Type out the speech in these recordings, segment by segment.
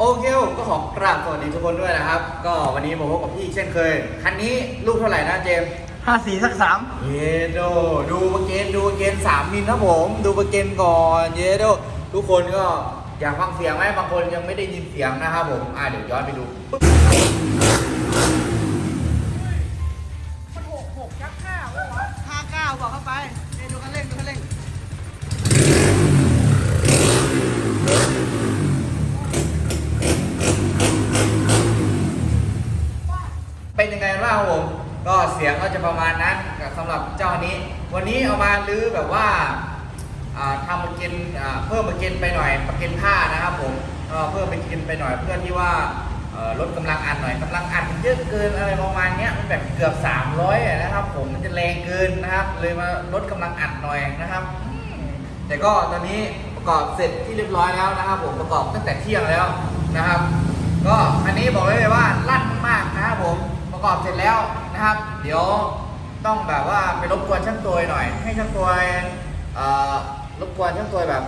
โอเคผมก็ขอกราบสวัสดีทุกคนด้วยนะครับ ก็วันนี้มาพบกับพี่เช่นเคย คันนี้ลูกเท่าไหร่นะเจมส์ห้าสี่สักสามเยโด ดูเบอร์เกนดูเบอร์เกนสามมิลครับผม ดูเบอร์เกนก่อนเยโด ทุกคนก็อยากฟังเสียงไหมบางคนยังไม่ได้ยินเสียงนะครับผม อ่าเดี๋ยวย้อนไปดู จะประมาณนั้นสำหรับเจ้านี้ วันนี้เอามาลื้อแบบว่าทำมากินเพิ่มมากินไปหน่อยมากินผ้านะครับผมเพิ่มไปกินไปหน่อยเพื่อที่ว่าลดกำลังอัดหน่อยกำลังอัดมันเยอะเกินอะไรประมาณนี้มันแบบเกือบ 300อะนะครับ ผมมันจะแรงเกินนะครับ เลยมาลดกำลังอัดหน่อยนะครับ แต่ก็ตอนนี้ประกอบเสร็จที่เรียบร้อยแล้วนะครับ ผมประกอบตั้งแต่เที่ยงแล้วนะครับ ก็อันนี้บอกเลยว่าลั่นมากนะครับผมประกอบเสร็จแล้วนะครับ เดี๋ยวต้องแบบว่าไปรบกวนช่างตัวหน่อย ให้ช่างตัวเอ่อรบกวนช่างตัวแบบ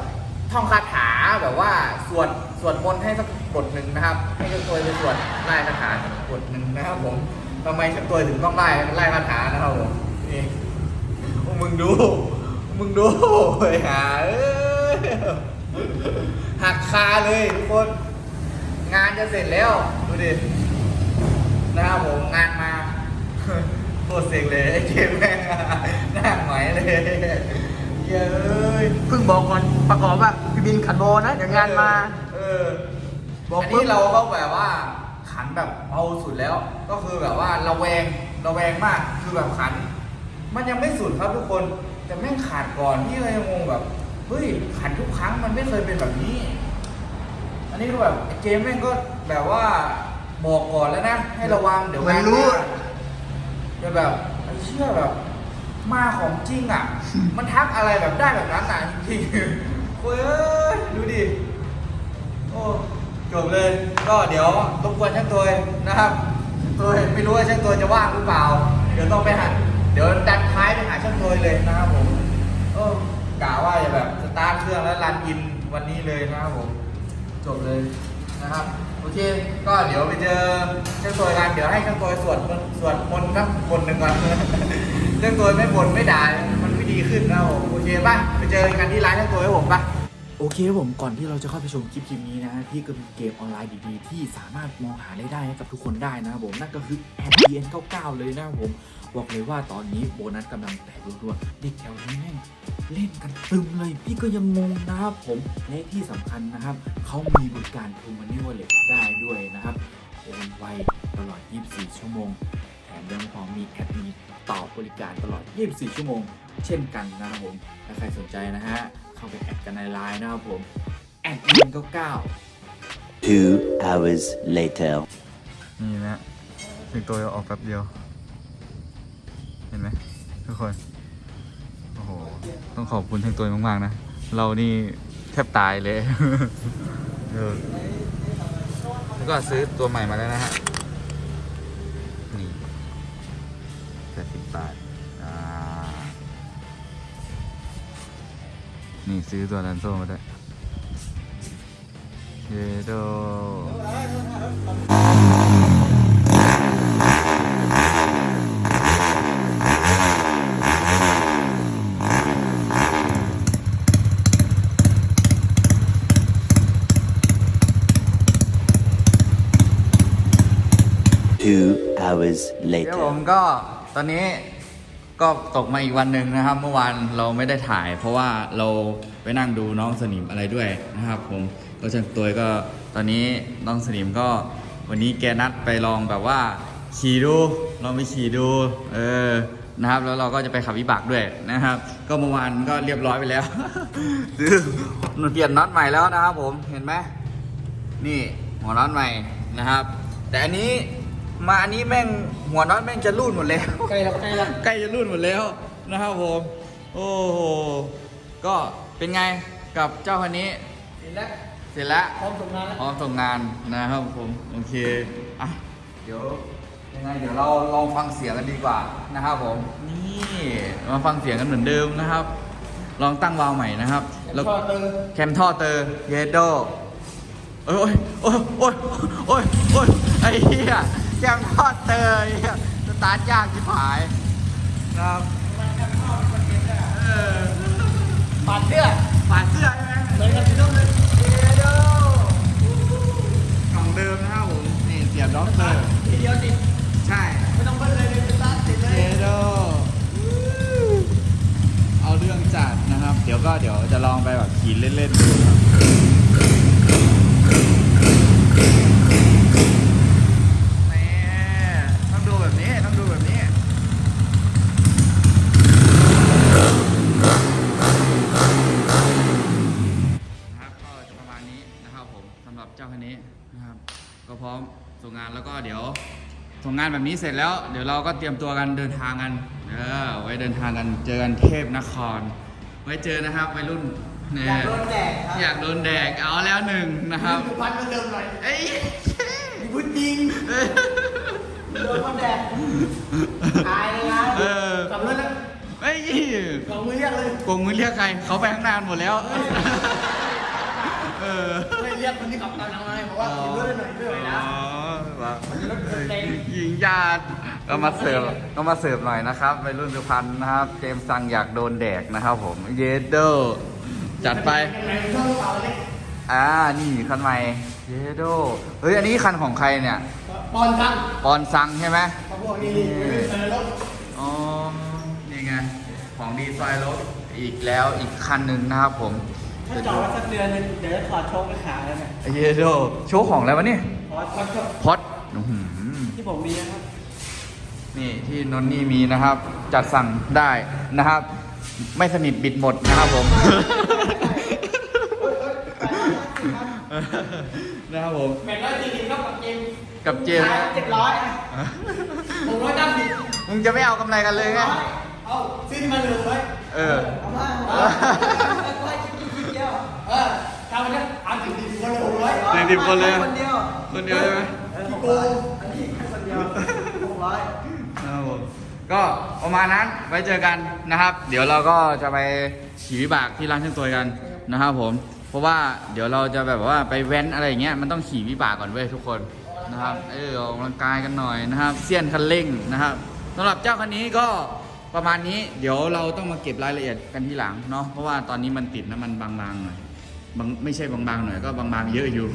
ท่องคาถาแบบว่าสวดสวดมนต์ให้สักบทหนึ่งนะครับ ให้ช่างตัวไปสวดไล่คาถาสักบทหนึ่งนะครับผมทำไมช่างตัวถึงต้องไล่ไล่คาถานะครับผมนี่มึงดูมึงดูไอ้ห่าหักคาเลยทุกคน งานจะเสร็จแล้ว ดูดินะครับผมงานมา ตรเซ็งเลยไอ้เกมแม่งหน้าหงอยเลยเย้ยเพิ่งบอกก่อนประกอบว่าพี่บินขันโบนะเดี๋ยวงานมา เออบอกอันปุ๊นี้บเราก็แบบว่าขันแบบเบาสุดแล้ว ก็คือแบบว่าระแวงระแวงมากคือแบบขัน มันยังไม่สุดครับทุกคนแต่แม่งขาดก่อนที่เลยงงแบบเฮ้ยขันทุกครั้งมันไม่เคยเป็นแบบนี้ อันนี้ก็แบบไอ้เกมแม่งก็แบบว่าบอกก่อนแล้วนะ ให้ระวังเดี๋ยวมันงารู้หา จะแบบไอ้เชื่อแบบมาของจริงอะ มันทักอะไรแบบได้แบบนั้นอะจริงๆเฮ้ยดูดิ โอ้จบเลย ก็เดี๋ยวรบกวนช่างตัวนะครับช่างตัวไม่รู้ว่าช่างตัวจะว่างหรือเปล่า เดี๋ยวต้องไปหาเดี๋ยวดันท้ายไปหาช่างตัวเลยนะครับผมเออกะว่าจะแบบสตาร์ทเครื่องแล้วรันอินวันนี้เลยนะครับผม จบเลยนะครับ โอเค ก็เดี๋ยวไปเจอเจ้างตัวกันเดี๋ยวให้เจ้างตัวสวดมนสวดมนต์ครับบนหนึ่งก่อนเจ้างตัวไม่บ่นไม่ด่ามันไม่ดีขึ้นนะครับผมโอเคป่ะไปเจอกันที่ร้านเจ้างตัวให้ผมป่ะ โอเคครับผมก่อนที่เราจะเข้าไปชมคลิปคลิปนี้นะฮะพี่ก็มีเกมออนไลน์ดีๆ ที่สามารถมองหาได้ให้กับทุกคนได้นะครับผมนั่นก็คือ a d n 99เลยนะครับผม บอกเลยว่าตอนนี้โบนัสกำลังแตกรัวๆเด็กแถวนี้แม่งเล่นกันตึมเลย พี่ก็ยังงงนะครับผมและที่สำคัญนะครับ เขามีบริการ t ูมันนี่วอลเล็ตได้ด้วยนะครับโอนไวตลอด 24 ชั่วโมง แถมยังพอมีแอดมินตอบบริการตลอด 24 ชั่วโมง เช่นกันนะครับผมถ้าใครสนใจนะฮะ เข้าไปแอดกันในไลน์นะครับผมแอดมิน99 Two hours later. นี่นะถึงตัวออกแป๊บเดียว เห็นไหมทุกคน โอ้โห ต้องขอบคุณทั้งตัวมาก ๆ นะ เรานี่แทบตายเลย เออแล้วก็ซื้อตัวใหม่มาแล้วนะฮะ นี่แปดสิบบาท นี่ซื้อตัวดันโซ่มาด้วยเยโด Two hours เดี๋ยวผม later. ก็ตอนนี้ ก็ตกมาอีกวันหนึ่งนะครับ เมื่อวานเราไม่ได้ถ่าย เพราะว่าเราไปนั่งดูน้องสนิมอะไรด้วยนะครับ ผมก็ช่างตัวก็ตอนนี้น้องสนิมก็วันนี้แกนัดไปลองแบบว่าขี่ดูลองไปขี่ดูเออนะครับแล้วเราก็จะไปขับวิบากด้วยนะครับ ก็เมื่อวานก็เรียบร้อยไปแล้วซื้อเปลี่ยนน็อตใหม่แล้วนะครับ ผมเห็นไหมนี่หัวน็อตใหม่นะครับ แต่อันนี้ มาอันนี้แม่งหัวน็อตแม่งจะรูดหมดแล้ว ใกล้แล้วใกล้แล้วใกล้จะรูดหมดแล้วนะครับผม โอ้โห ก็เป็นไงกับเจ้าคันนี้เห็นแล้วเสร็จแล้วพร้อมส่งงานแล้วพร้อมส่งงานนะครับผม โอเค อะ เดี๋ยวยังไงเดี๋ยวเราลองฟังเสียงกันดีกว่านะครับผม นี่มาฟังเสียงกันเหมือนเดิมนะครับ ลองตั้งวาล์วใหม่นะครับแล้วก็เติมแคมท่อเตอร์เยโดโอ้ยโอ้ยโอ้ยโอ้ยโอ้ยไอ้เหี้ย แกงทอดเตยเหี้ยสตาร์ทยากที่ผายครับเออปาดเสื้อฝาดเสื้อใช่ไหมเหมือนกันทุกทุกเลยเดโดของเดิมนะครับผมนี่เสียบด็อกเตอร์ทีเดียวติดใช่ไม่ต้องเบิ้ลเลยเลยเป็นตัดติดเลยเดโดเอาเรื่องจัดนะครับ เดี๋ยวก็เดี๋ยวจะลองไปแบบขี่เล่นๆดูครับ นนี้นะครับ ก็พร้อมส่งงานแล้วก็เดี๋ยวส่งงานแบบนี้เสร็จแล้ว เดี๋ยวเราก็เตรียมตัวกันเดินทางกันเออไว้เดินทางกันเจอกันเทพนคร ไว้เจอนะครับวัยรุ่นเนี่อยากโดนแดกครับอยากโดนแดกเอาแล้วหนึ่งนะครับดูพันมันเริ่มหน่อยเอ้ยมีพูดจริงโดนคนแดกอายเลยนะเออขับรถแล้วเอ้ยลองมือเรียกเลยกงมือเรียกใครเขาไปข้างหน้าหมดแล้วเออไม่ เรียกคนที่ขับตามหลังมาให้บอกว่าขี่รถได้หน่อยไม่ไหวนะอ๋อแบบหญิงญาติก็มาเสิร์ฟก็มาเสิร์ฟหน่อยนะครับวัยรุ่นสุพรรณนะครับ เจมส์ซังอยากโดนแดกนะครับผม เยเดอร์จัดไปยังไงชอบกระเป๋าเล็กอ่า นี่คันใหม่ เยโดเฮ้ย อันนี้คันของใครเนี่ย ปอนซังปอนซังใช่ไหมเขาบอกนี่นี่ไม่เป็นรถอ๋อ นี่ไง ของดีไซน์รถอีกแล้วอีกคันหนึ่งนะครับผม ถ้าจอดไว้สักเดือนหนึงเดี๋ยวจะถอดโชคไปขายแล้วเนี่ยเยโดโชว์ของอะไรวะเนี่ยถอดถอดโชคพอดอื้อหือที่ผมมีนะครับ นี่ที่นนนี่มีนะครับ จัดสั่งได้นะครับ ไม่สนิทบิดหมดนะครับผม นะครับผม แบ่งร้อยสี่สิบเท่ากับเจมส์กับเจมส์เจ็ดร้อยผมร้อยเก้าสิบมึงจะไม่เอากำไรกันเลยไง เอาซื้อที่มันเหลือไว้เออ เอามาเอามาเอามาคิดคิดเดียวเอ อทำไปนะเอาถึงสิบคนเลยหกร้อยถึงสิบคนเลยคนเดียวคนเดียวใช่ไหมเออหกร้อยอันนี้แค่คนเดียวหกร้อยนะครับผมก็ประมาณนั้นไว้เจอกันนะครับ เดี๋ยวเราก็จะไปขี่วิบากที่ร้านช่างตัวกันนะครับผม เพราะว่าเดี๋ยวเราจะแบบว่าไปแว้นอะไรอย่างเงี้ยมันต้องขี่วิบากก่อนเว้ยทุกคนนะครับ เออออกกำลังกายกันหน่อยนะครับเสี้ยนคันเร่งนะครับสำหรับเจ้าคันนี้ก็ประมาณนี้เดี๋ยวเราต้องมาเก็บรายละเอียดกันทีหลังเนาะเพราะว่าตอนนี้มันติดน้ำมันบางๆหน่อย บางไม่ใช่บางๆหน่อยก็บางๆเยอะอยู่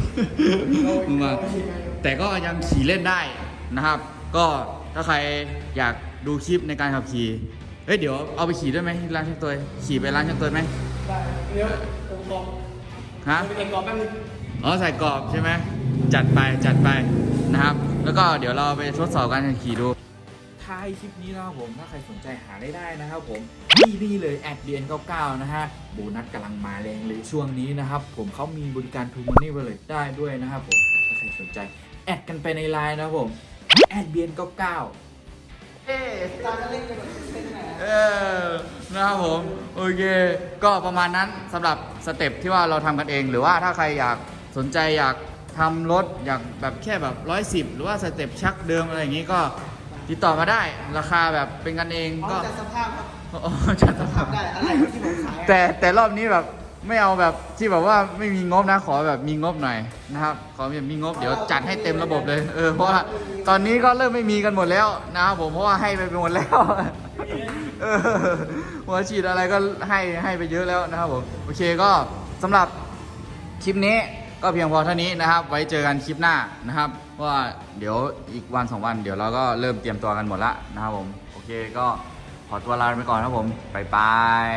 บางๆแต่ก็ยังขี่เล่นได้นะครับ ก็ถ้าใครอยากดูคลิปในการขับขี่เฮ้ยเดี๋ยวเอาไปขี่ด้วยไหมที่ร้านช่างตัวขี่ไปร้านช่างตัวไหมได้เดี๋ยวตรงกองฮะไปเก็บกองแป๊บนึงอ๋อใส่กรอบใช่ไหมจัดไปจัดไปนะครับ แล้วก็เดี๋ยวเราไปทดสอบการขี่ดู ท้ายคลิปนี้นะครับผมถ้าใครสนใจหาได้ได้นะครับผมนี่นี่เลยแอดเดียน99นะฮะโบนัสกำลังมาแรงเลยช่วงนี้นะครับผมเขามีบริการ t ูมันนี่เวลได้ด้วยนะครับผมถ้าใครสนใจแอดกันไปในไลน์นะครับผมแอดเดียนเอ๊ตาเล็กไปหน่อยเล็กหน่อยเออนะครับผมโอเค ก็ประมาณนั้นสำหรับสเต็ปที่ว่าเราทำกันเอง หรือว่าถ้าใครอยากสนใจอยากทำรถอยากแบบแค่แบบร้อยสิบหรือว่าสเต็ปชักเดิมอะไรอย่างนี้ก็ ติดต่อมาได้ราคาแบบเป็นกันเองพร้อก็มจัดสภาพครับอ๋อจัดสภาพทำได้อะไรที่ผมขายอะแต่แต่รอบนี้แบบไม่เอาแบบที่แบบว่าไม่มีงบนะขอแบบมีงบหน่อยนะครับขอแบบมีงบเดี๋ยวจัดให้เต็มระบบเลยเออเพราะว่าตอนนี้ก็เริ่มไม่มีกันหมดแล้วนะครับผมเพราะว่าให้ไปหมดแล้วเออหัวฉีดอะไรก็ให้ให้ไปเยอะแล้วนะครับผมโอเคก็สำหรับ คลิปนี้ ก็เพียงพอเท่านี้นะครับ ไว้เจอกันคลิปหน้านะครับเพราะว่าเดี๋ยวอีกวันสองวัน เดี๋ยวเราก็เริ่มเตรียมตัวกันหมดละนะครับผม โอเคก็ขอตัวลาไปก่อนครับผมบ๊ายบาย